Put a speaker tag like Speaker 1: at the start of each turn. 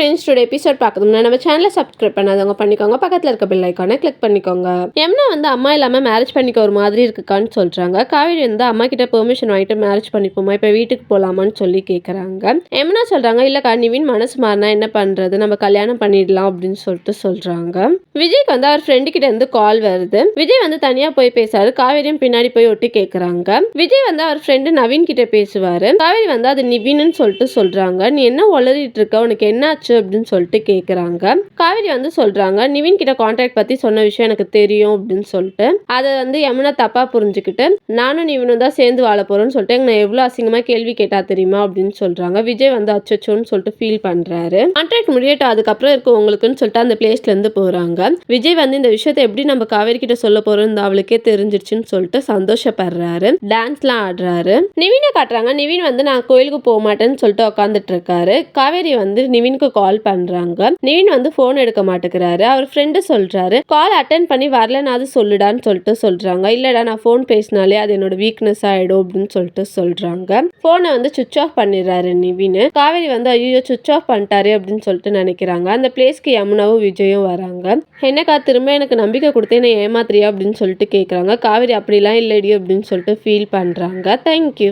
Speaker 1: Friends today episode பார்க்கணும்னா நம்ம சேனலை சப்ஸ்கிரைப் பண்ணாதவங்க பண்ணிக்கோங்க. பக்கத்தில் இருக்க பில் ஐக்கானை கிளிக் பண்ணிக்கோங்க. எம்னா வந்து அம்மா இல்லாமல் மேரேஜ் பண்ணிக்க ஒரு மாதிரி இருக்குக்கான்னு சொல்கிறாங்க காவேரி வந்து அம்மா கிட்ட பெர்மிஷன் வாங்கிட்டு மேரேஜ் பண்ணிப்போமா? இப்போ வீட்டுக்கு போகலாமான்னு சொல்லி கேட்குறாங்க எம்னா சொல்கிறாங்க இல்லைக்கா நிவின் மனசு மாறினா என்ன பண்ணுறது நம்ம கல்யாணம் பண்ணிடலாம் அப்படின்னு சொல்லிட்டு சொல்கிறாங்க விஜய்க்கு வந்து அவர் ஃப்ரெண்டு கிட்ட இருந்து கால் வருது. விஜய் வந்து தனியாக போய் பேசாரு காவேரியும் பின்னாடி போய் ஒட்டி கேட்குறாங்க விஜய் வந்து அவர் ஃப்ரெண்டு நவீன் கிட்ட பேசுவார். காவேரி வந்து அது நிவின்னு சொல்லிட்டு சொல்கிறாங்க நீ என்ன உளறிட்டு இருக்க? உனக்கு என்ன ஆச்சு அப்படின்னு சொல்லிட்டு கேட்குறாங்க காவேரி வந்து சொல்கிறாங்க நிவின் கிட்ட கான்ட்ராக்ட் பற்றி சொன்ன விஷயம் எனக்கு தெரியும் அப்படின்னு சொல்லிட்டு. அதை வந்து யமுனா தப்பாக புரிஞ்சுக்கிட்டு நானும் நிவினும் தான் சேர்ந்து வாழ போறோம்னு சொல்லிட்டு நான் எவ்வளோ அசிங்கமாக கேள்வி கேட்டால் தெரியுமா அப்படின்னு சொல்கிறாங்க விஜய் வந்து அச்சோன்னு சொல்லிட்டு ஃபீல் பண்ணுறாரு கான்ட்ராக்ட் முடியட்டும் அதுக்கப்புறம் இருக்கு உங்களுக்குன்னு சொல்லிட்டு அந்த பிளேஸ்லேருந்து போகிறாங்க விஜய் வந்து இந்த விஷயத்தை எப்படி நம்ம காவேரி கிட்ட சொல்ல போகிறோம்னு அவளுக்கே தெரிஞ்சிருச்சுன்னு சொல்லிட்டு சந்தோஷப்படுறாரு. டான்ஸ்லாம் ஆடுறாரு. நிவினை காட்டுறாங்க. நிவின் வந்து நான் கோயிலுக்கு போக மாட்டேன்னு சொல்லிட்டு உட்காந்துட்டு இருக்காரு. காவேரி வந்து நிவினுக்கு கால் பண்றாங்க. நிவின் வந்து போன் எடுக்க மாட்டேங்கிறாரு. அவர் ஃப்ரெண்டு சொல்றாரு. கால் அட்டன் பண்ணி வரலனாவது சொல்லுடான்னு சொல்லிட்டு சொல்றாங்க. இல்லடா நான் ஃபோன் பேசினாலே அது என்னோட வீக்னஸ் ஆயிடும் அப்படின்னு சொல்லிட்டு சொல்றாங்க. போனை வந்து சுவிச் ஆஃப் பண்ணிடுறாரு நிவின். காவேரி வந்து ஐயோ சுவிச் ஆஃப் பண்ணிட்டாரு அப்படின்னு சொல்லிட்டு நினைக்கிறாங்க. அந்த பிளேஸ்க்கு யமுனாவும் விஜயும் வராங்க. என்னக்கா திரும்ப எனக்கு நம்பிக்கை கொடுத்து என்ன ஏமாத்திரியா அப்படின்னு சொல்லிட்டு கேட்குறாங்க காவேரி அப்படிலாம் இல்லடி அப்படின்னு சொல்லிட்டு ஃபீல் பண்றாங்க. தேங்க்யூ